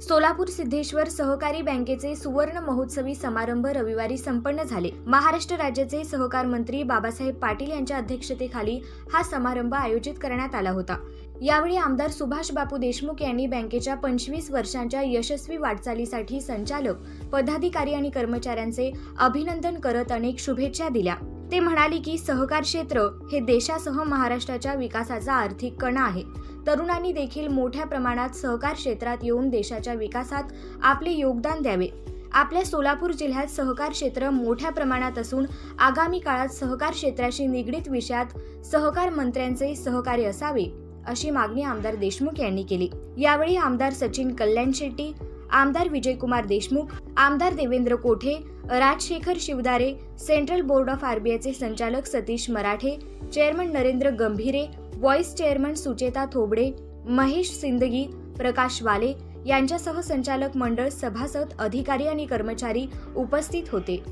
सोलापूर सिद्धेश्वर सहकारी बँकेचे सुवर्ण महोत्सवी समारंभ रविवारी संपन्न झाले. महाराष्ट्र राज्याचे सहकार मंत्री बाबासाहेब पाटील यांच्या अध्यक्षतेखाली हा समारंभ आयोजित करण्यात आला होता. यावेळी आमदार सुभाष बापू देशमुख यांनी बँकेच्या पंचवीस वर्षांच्या यशस्वी वाटचालीसाठी संचालक पदाधिकारी आणि कर्मचाऱ्यांचे अभिनंदन करत अनेक शुभेच्छा दिल्या. ते म्हणाले की सहकार क्षेत्र हे देशासह महाराष्ट्राच्या विकासाचा आर्थिक कणा आहे. तरुणांनी देखील मोठ्या प्रमाणात सहकार क्षेत्रात येऊन देशाच्या विकासात आपले योगदान द्यावे. आपल्या सोलापूर जिल्ह्यात सहकार क्षेत्र मोठ्या प्रमाणात असून आगामी काळात सहकार क्षेत्राशी निगडीत विषयात सहकार मंत्र्यांचे सहकार्य असावे अशी मागणी आमदार देशमुख यांनी केली. यावेळी आमदार सचिन कल्याण शेट्टी आमदार विजयकुमार देशमुख आमदार Devendra Kothe Rajshekhar Shivdare central board of आरबीआयचे संचालक Satish Marathe chairman Narendra Gambhire vice chairman Sucheta Thobde Mahesh Sindagi Prakash Wale यांच्यासह संचालक मंडळ सभासद अधिकारी आणि कर्मचारी उपस्थित होते.